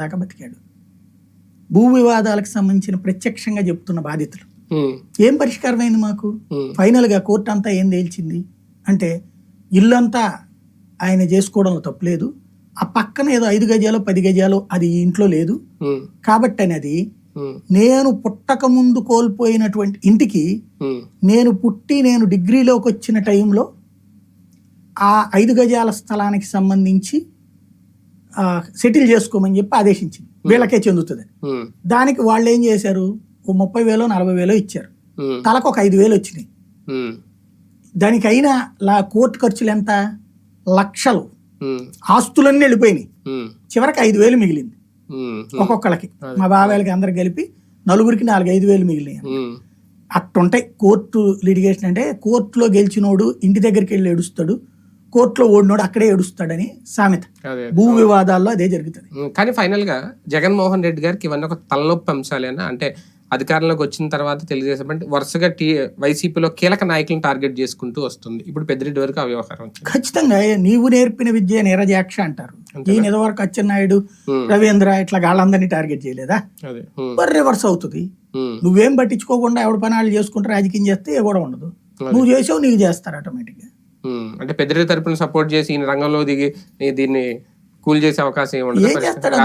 దాకా బతికాడు. భూ వివాదాలకు సంబంధించిన ప్రత్యక్షంగా చెప్తున్న బాధితులు ఏం పరిష్కారమైంది మాకు? ఉమ్, ఫైనల్గా కోర్టు అంతా ఏం తేల్చింది? అంటే ఇల్లంతా ఆయన చేసుకోవడంలో తప్పులేదు ఆ పక్కన ఏదో ఐదు గజాలు పది గజాలు అది ఇంట్లో లేదు. కాబట్టి అనేది నేను పుట్టక ముందు కోల్పోయినటువంటి ఇంటికి నేను పుట్టి నేను డిగ్రీలోకి వచ్చిన టైంలో ఆ ఐదు గజాల స్థలానికి సంబంధించి సెటిల్ చేసుకోమని చెప్పి ఆదేశించింది. వీళ్ళకే చెందుతుంది దానికి వాళ్ళు ఏం చేశారు? ఓ ముప్పై వేలో నలభై వేలో ఇచ్చారు. తలకు ఒక ఐదు వేలు వచ్చినాయి. దానికైనా లా కోర్టు ఖర్చులు ఎంత? లక్షలు. ఆస్తులన్నీ వెళ్ళిపోయినాయి. చివరికి ఐదు వేలు మిగిలింది. ఒక్కొక్కళ్ళకి. మా బాబాయిలకి అందరికి కలిపి నలుగురికి నాలుగు ఐదు వేలు మిగిలినాయి అట్టుంటాయి. కోర్టు లిటిగేషన్ అంటే కోర్టులో గెలిచినోడు ఇంటి దగ్గరికి వెళ్ళి ఏడుస్తాడు. కోర్టులో ఓడినోడు అక్కడే ఏడుస్తాడని సామెత. భూ వివాదాల్లో అదే జరుగుతుంది. కానీ ఫైనల్గా జగన్మోహన్ రెడ్డి గారికి ఇవన్నీ ఒక తలనొప్పి అంశాలేనా అంటే అధికారంలోకి వచ్చిన తర్వాత తెలుగుదేశం అంటే వరుసగా టీ వైసీపీలో కీలక నాయకులను టార్గెట్ చేసుకుంటూ వస్తుంది. ఇప్పుడు పెద్దిరెడ్డి వరకు ఆ వ్యవహారం ఖచ్చితంగా నీవు నేర్పిన విద్య నిరజాక్ష అంటారు. ఈయన ఇదివరకు అచ్చెన్నాయుడు రవీంద్ర ఇట్లా వాళ్ళందరినీ టార్గెట్ చేయలేదా? మరి రివర్స్ అవుతుంది. నువ్వేం పట్టించుకోకుండా ఎవడ పనాలు చేసుకుంటే రాజకీయం చేస్తే ఏ కూడా ఉండదు. నువ్వు చేసావు నీకు చేస్తారు ఆటోమేటిక్గా. అంటే పెద్దిరెడ్డి తరపున సపోర్ట్ చేసి ఈయన రంగంలో దిగి దీన్ని కూల్ చేసే అవకాశం ఏమి ఉండదు ఏం చేస్తాడు